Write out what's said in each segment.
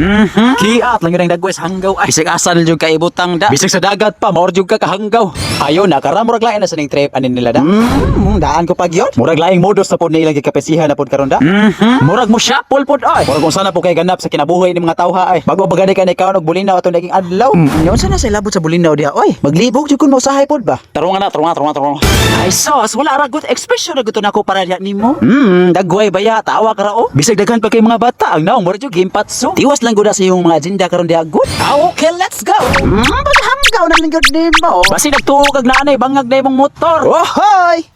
Mhm. Kiat lang yun ang dagwes hanggaw ay. Bisig asan jud ka ibutang da. Bisig sa dagat pa maor jud ka kahanggaw. Ayo na karam murag lain na sa ning trip anin nila da. Hmm, daan ko pag yun. Murag laing modus na pod nilang gikapesihan na pod karon da. Mhm. Murag mo siya pol pod ay. Murag kung sana po kay ganap sa kinabuhi ni mga tawha ay. Bago bagani ka ni kaon og bulinaw atong naging adlaw. Hmm, yun sana sa labot sa bulinaw diha. Oy, maglibog jud kun mausahay pod ba? Tarungan na, tarungan, tarungan, tarungan. Ay sos, wala ra good expression na gusto nako para diha nimo. Hmm, dagway baya, tawa ka rao. Bisag daghan pa kay mga bata, ang naong mura jud gimpatso. Tiwas lang gud sa imong mga agenda karon diha good. Ah, okay, let's go. Hmm, paghanggaw na lang gud nimo. Basi nagtuog kag nanay bangag na imong motor. Ohoy!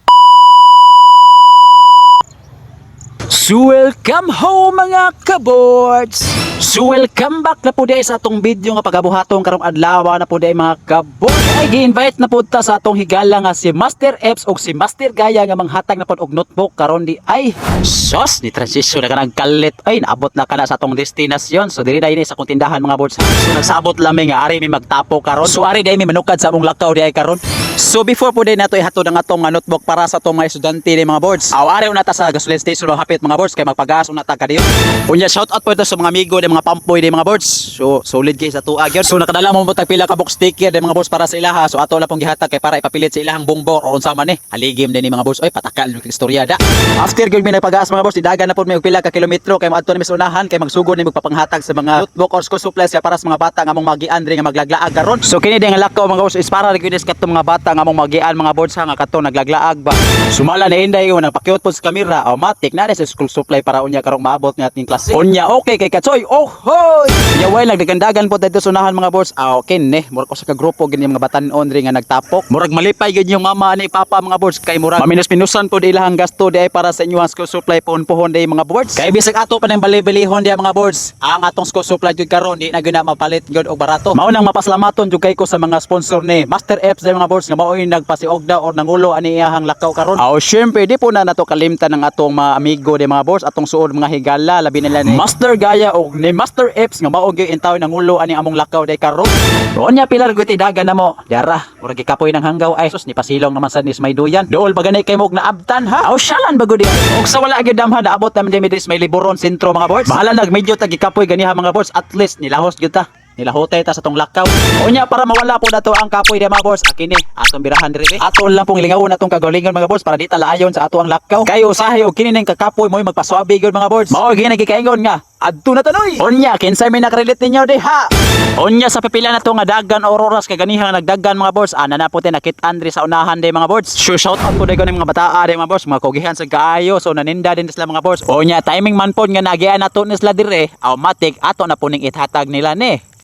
So welcome home mga kaboards! So welcome back na po day sa atong video nga pagabuhaton karong adlaw na po day mga kaboards. Ay gi-invite na po ta sa atong higala nga si Master Eps og si Master Gaya nga manghatag na po og notebook karon di ay sos ni transition na kanang kalit ay naabot na kana sa atong destinasyon. So diri dai ni sa tindahan mga boards. So nagsabot lami nga ari mi magtapo karon. So ari dai mi manukad sa among lakaw di ay karon. So before po din nato ihatod ang atong notebook para sa atong mga estudyante ni mga boards. Aw ari una ta sa gasoline station hapit mga boards kay magpagas una ta kadiyo. Unya shout out po ito sa mga amigo ni mga pampoy ni mga boards. So solid kay sa tuag yun. So nakadala mo tag pila ka box sticker ni mga boards para sa ilaha. So ato na pong gihatag kay para ipapilit sa ilahang bongbor o unsa man eh. Haligim din ni mga boards. Oy patakal yung istorya da. After gyud mi nagpagas mga boards, didagan na po may og pila ka kilometro kay maadto ni misunahan kay magsugod ni magpapanghatag sa mga notebook or school supplies kay para sa mga bata nga mong magian diri nga maglaglaag karon. So kini din nga lakaw mga boards is para gyud sa mga bata nga mong magian mga boards nga kato naglaglaag ba. Sumala na inday ko nagpakyot po sa kamera, automatic na sa school supply para unya karong maabot nga ating klase. Unya okay kay Katsoy. Oh hoy. Ya way nagdagandagan po dito sunahan mga boards. Ah okay ne, murag ko sa kagrupo gini mga batan-on ri nga nagtapok. Murag malipay gid yung mama ni papa mga boards kay murag maminus-minusan po ilahang gasto di ay para sa inyong school supply pohon-pohon di mga boards. Kay bisag ato pa nang bali-balihon di mga boards. Ang atong school supply jud karon di na gyud na mapalit gyud og barato. Mao nang mapaslamaton jud kay ko sa mga sponsor ni Master Apps di mga boards nga mao yung nagpasiogda or nangulo ani iyahang lakaw karon. Aw syempre di po na nato kalimtan ng atong mga amigo di mga boards atong suod mga higala labi nila ni Master Gaya og ni Master Apps nga mao gyud intaw nangulo ani among lakaw day karon. Doon niya pilar gyud dagan na mo. Dara, murag gikapoy ng hanggaw ay sus ni pasilong naman sa nis may duyan. Dool ba kay mo naabtan ha? Aw syalan bago di. Og sa wala gyud damha naabot naman di midis may liboron sentro mga boards. Bahala nag medyo tag gikapoy ganiha mga boards at least nilahos gyud ta. Nilahotay ta sa tong lakaw. Unya para mawala po nato ang kapoy di mga boss. Akin ni atong birahan diri. Aton lang pong lingawon natong kagalingon mga boss para di ta laayon sa ato ang lakaw. Kayo usahay og kini ning kakapoy mo magpaswabi gyud mga boss. Mao gyud nagikaingon nga. Adto na tanoy. Unya kinsay may nakarelate ninyo di ha. Unya sa pipila na to nga dagan auroras kay ganiha nagdagan mga boss. Ana na po te nakit Andre sa unahan di mga boss. Sure shout out po day ko ning mga bataa di mga boss. Mga kugihan sa kaayo so naninda din sila mga boss. Unya timing man po nga nagian nato ni sila dire. Automatic ato na po ning ithatag nila ni.